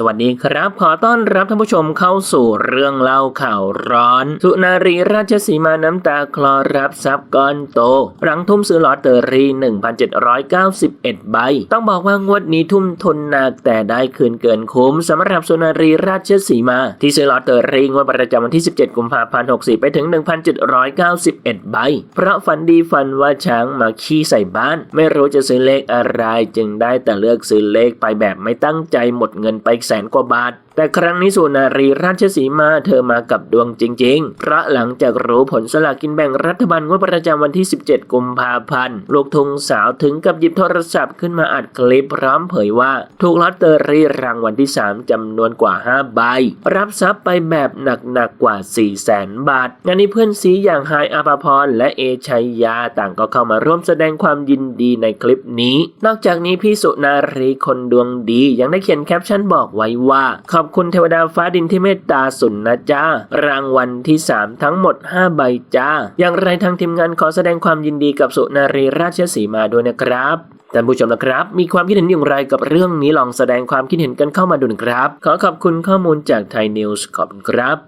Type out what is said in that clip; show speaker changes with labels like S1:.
S1: สวัสดีครับ ขอต้อนรับท่านผู้ชมเข้าสู่เรื่องเล่าข่าวร้อน สุนารีราชสีมาน้ำตาคลอรับทรัพย์ก้อนโต หลังทุ่มซื้อลอตเตอรี่ 1,791 ใบ ต้องบอกว่างวดนี้ทุ่มทุนหนักแต่ได้คืนเกินคุ้มสำหรับสุนารีราชสีมา ที่ซื้อลอตเตอรี่งวดประจำวันที่ 17 กุมภาพันธ์ 64 ไปถึง 1,791 ใบ เพราะฝันดีฝันว่าช้างมาขี้ใส่บ้าน ไม่รู้จะซื้อเลขอะไรจึงได้แต่เลือกซื้อเลขไปแบบไม่ตั้งใจหมดเงินไปแสนกว่าบาท แต่ครั้งนี้สุนารีราชสีมาเธอมากับดวงจริง ๆ เพราะหลังจากรู้ผลสลากกินแบ่งรัฐบาลงวดประจำวันที่ 17 กุมภาพันธ์ ลูกทุงสาวถึงกับหยิบโทรศัพท์ขึ้นมาอัดคลิปพร้อมเผยว่า ถูกลอตเตอรี่รางวัลที่ 3จำนวนกว่า 5 ใบ รับทรัพย์ไปแบบหนักๆกว่า 4 0 0แสนบาท งานนี้เพื่อนซีอย่างไฮอาภาพรและเอชัยยาต่างก็เข้ามาร่วมแสดงความยินดีในคลิปนี้ นอกจากนี้พี่สุนารีคนดวงดียังได้เขียนแคปชั่นบอกไว้ว่าขอบคุณเทวดาฟ้าดินที่เมตตาสุนนะจ้า รางวัลที่ 3 ทั้งหมด 5 ใบจ้า อย่างไรทางทีมงานขอแสดงความยินดีกับสุนารีราชสีมาด้วยนะครับท่านผู้ชมนะครับ มีความคิดเห็นอย่างไรกับเรื่องนี้ลองแสดงความคิดเห็นกันเข้ามาดูนะครับ ขอขอบคุณข้อมูลจากไทยนิวส์ขอบคุณครับ